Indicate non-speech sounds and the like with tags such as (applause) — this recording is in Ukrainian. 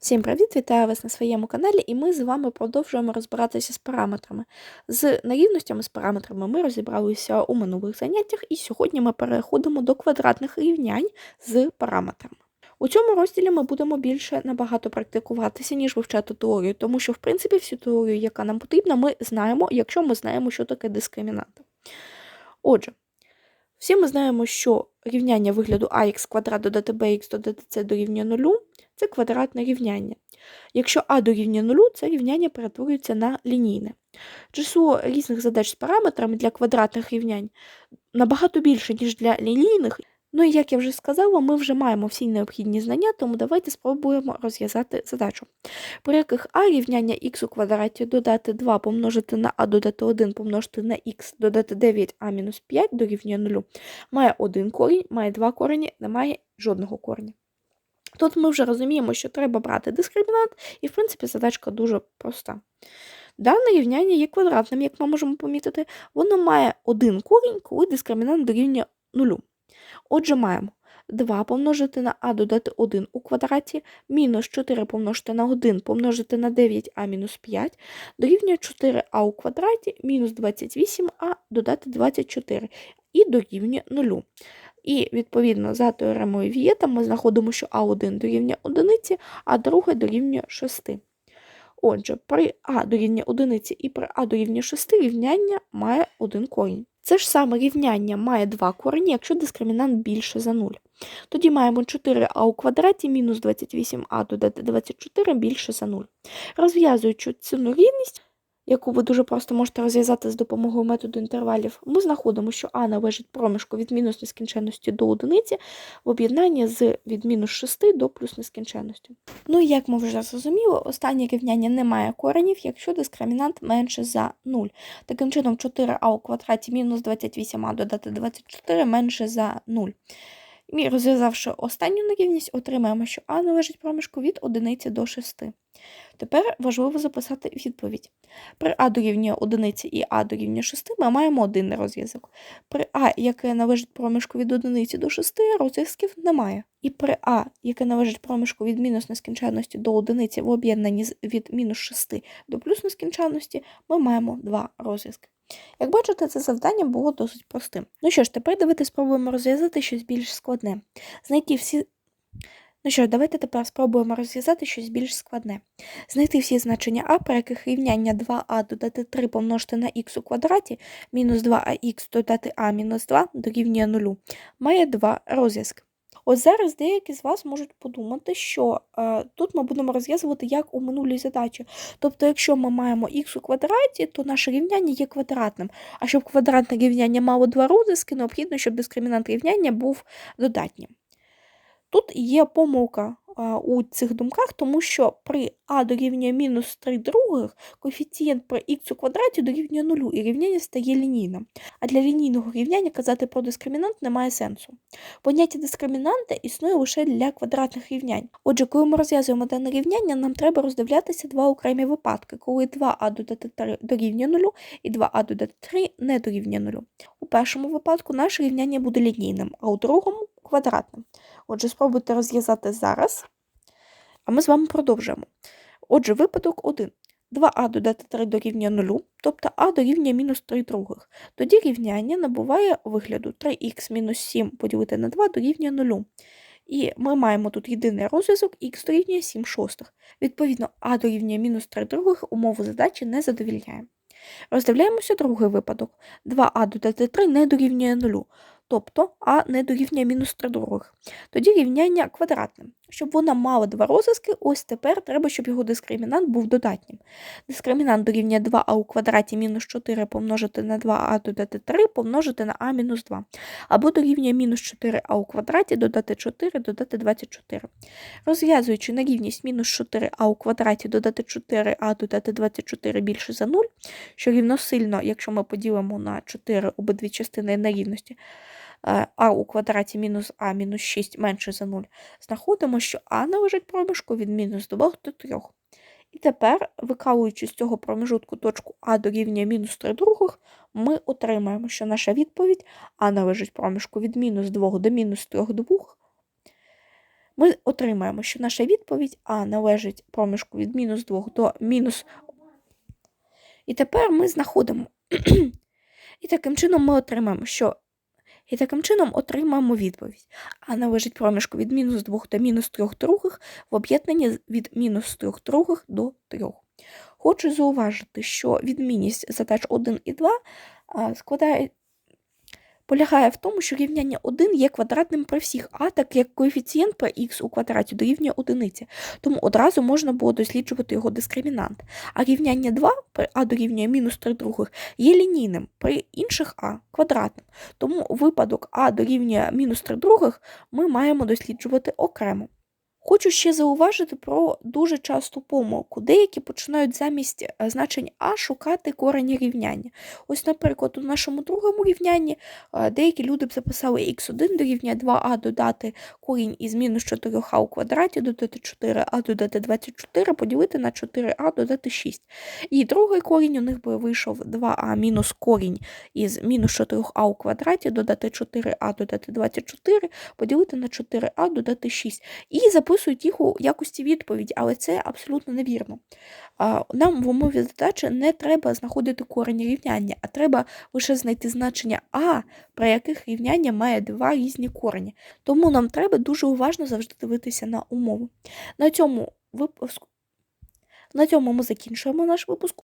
Всім привіт! Вітаю вас на своєму каналі, і ми з вами продовжуємо розбиратися з параметрами. З нерівностями з параметрами ми розібралися у минулих заняттях, і сьогодні ми переходимо до квадратних рівнянь з параметрами. У цьому розділі ми будемо більше набагато практикуватися, ніж вивчати теорію, тому що, в принципі, всю теорію, яка нам потрібна, ми знаємо, якщо ми знаємо, що таке дискримінант. Отже, всі ми знаємо, що рівняння вигляду ax квадрат додати bx додати c дорівнює 0 це квадратне рівняння. Якщо а дорівнює 0, це рівняння перетворюється на лінійне. Число різних задач з параметрами для квадратних рівнянь набагато більше, ніж для лінійних. Ну і як я вже сказала, ми вже маємо всі необхідні знання, тому давайте спробуємо розв'язати задачу, при яких а рівняння х у квадраті додати 2 помножити на а додати 1 помножити на х додати 9а мінус 5 дорівнює 0, має один корінь, має два корені, немає жодного кореня. Тут ми вже розуміємо, що треба брати дискримінант, і, в принципі, задачка дуже проста. Дане рівняння є квадратним, як ми можемо помітити, воно має один корінь, коли дискримінант дорівнює 0. Отже, маємо 2 помножити на а додати 1 у квадраті, мінус 4 помножити на 1 помножити на 9а мінус 5, дорівнює 4а у квадраті, мінус 28а додати 24 і дорівнює 0. І, відповідно, за теоремою Вієта ми знаходимо, що А1 дорівнює 1, а друге дорівнює 6. Отже, при А дорівнює 1 і при А дорівнює 6 рівняння має один корінь. Це ж саме рівняння має два корені, якщо дискримінант більше за 0. Тоді маємо 4а у квадраті мінус 28а додати 24 більше за 0. Розв'язуючи цю рівність, яку ви дуже просто можете розв'язати з допомогою методу інтервалів, ми знаходимо, що А належить проміжку від мінус нескінченності до одиниці в об'єднанні з від мінус 6 до плюс нескінченності. Ну і як ми вже зрозуміли, останнє рівняння не має коренів, якщо дискримінант менше за 0. Таким чином, 4а у квадраті мінус 28а додати 24 менше за 0. І розв'язавши останню нерівність, отримаємо, що А належить проміжку від 1 до 6. Тепер важливо записати відповідь. При А дорівнює 1 і А дорівнює 6 ми маємо один розв'язок. При А, яке належить проміжку від 1 до 6, розв'язків немає. І при А, яке належить проміжку від мінус нескінченності до 1 в об'єднанні від мінус 6 до плюс нескінченності, ми маємо два розв'язки. Як бачите, це завдання було досить простим. Ну що ж, тепер давайте спробуємо розв'язати щось більш складне. Знайти всі. Ну що ж, давайте тепер спробуємо розв'язати щось більш складне. Знайти всі значення а, при яких рівняння 2а додати 3 помножити на х у квадраті, мінус 2ах додати а мінус 2 дорівнює 0, має два розв'язки. От зараз деякі з вас можуть подумати, що е, тут ми будемо розв'язувати як у минулій задачі. Тобто, якщо ми маємо х у квадраті, то наше рівняння є квадратним. А щоб квадратне рівняння мало два розв'язки, необхідно, щоб дискримінант рівняння був додатнім. Тут є помилка у цих думках, тому що при а дорівнює мінус 3 других коефіцієнт при х у квадраті дорівнює 0, і рівняння стає лінійним. А для лінійного рівняння казати про дискримінант немає сенсу. Поняття дискримінанта існує лише для квадратних рівнянь. Отже, коли ми розв'язуємо дане рівняння, нам треба роздивлятися два окремі випадки, коли 2а додати 3 дорівнює 0 і 2а додати 3 не дорівнює 0. У першому випадку наше рівняння буде лінійним, а у другому квадратним. Отже, спробуйте розв'язати зараз, а ми з вами продовжуємо. Отже, випадок 1. 2а додати 3 дорівнює 0, тобто а дорівнює мінус 3 других. Тоді рівняння набуває вигляду 3х мінус 7 поділити на 2 дорівнює 0. І ми маємо тут єдиний розв'язок х дорівнює 7 шостих. Відповідно, а дорівнює мінус 3 других умову задачі не задовільняє. Роздивляємося другий випадок. 2а додати 3 не дорівнює 0 тобто а не дорівнює мінус 3 других. Тоді рівняння квадратне. Щоб воно мало два розв'язки, ось тепер треба, щоб його дискримінант був додатнім. Дискримінант дорівнює 2а у квадраті мінус 4 помножити на 2а додати 3 помножити на а мінус 2. Або дорівнює мінус 4а у квадраті додати 4 додати 24. Розв'язуючи на рівність мінус 4а у квадраті додати 4а додати 24 більше за 0, що рівносильно, якщо ми поділимо на 4 обидві частини на рівності, а у квадраті мінус а мінус 6 менше за 0, знаходимо, що а належить проміжку від мінус 2 до 3. І тепер, викалуючи з цього проміжутку точку А дорівнює мінус 3 других, ми отримаємо, що наша відповідь А належить проміжку від мінус 2 до мінус 3 двох. ми отримаємо, що наша відповідь А належить проміжку від мінус 2 до мінус. І тепер ми знаходимо. (clears throat) І таким чином ми отримаємо, що. І таким чином отримаємо відповідь. А належить проміжку від мінус 2 до мінус 3 других в об'єднанні від мінус 3 других до 3. Хочу зауважити, що відмінність задач 1 і 2 а, складає полягає в тому, що рівняння 1 є квадратним при всіх а, так як коефіцієнт при х у квадраті дорівнює одиниці, тому одразу можна було досліджувати його дискримінант. А рівняння 2 при а дорівнює мінус 3 других є лінійним, при інших а квадратним. Тому випадок а дорівнює мінус 3 других ми маємо досліджувати окремо. Хочу ще зауважити про дуже часту помилку. Деякі починають замість е, значень А шукати корені рівняння. Ось, наприклад, у нашому другому рівнянні е, деякі люди б записали х1 дорівнює 2а додати корінь із мінус 4а у квадраті, додати 4а додати 24, поділити на 4а додати 6. І другий корінь у них би вийшов 2а мінус корінь із мінус 4а у квадраті, додати 4а додати 24, поділити на 4а додати 6. І записують їх у якості відповіді, але це абсолютно невірно. Нам в умові задачі не треба знаходити корені рівняння, а треба лише знайти значення А, при яких рівняння має два різні корені. Тому нам треба дуже уважно завжди дивитися на умови. На цьому випуску. На цьому ми закінчуємо наш випуск.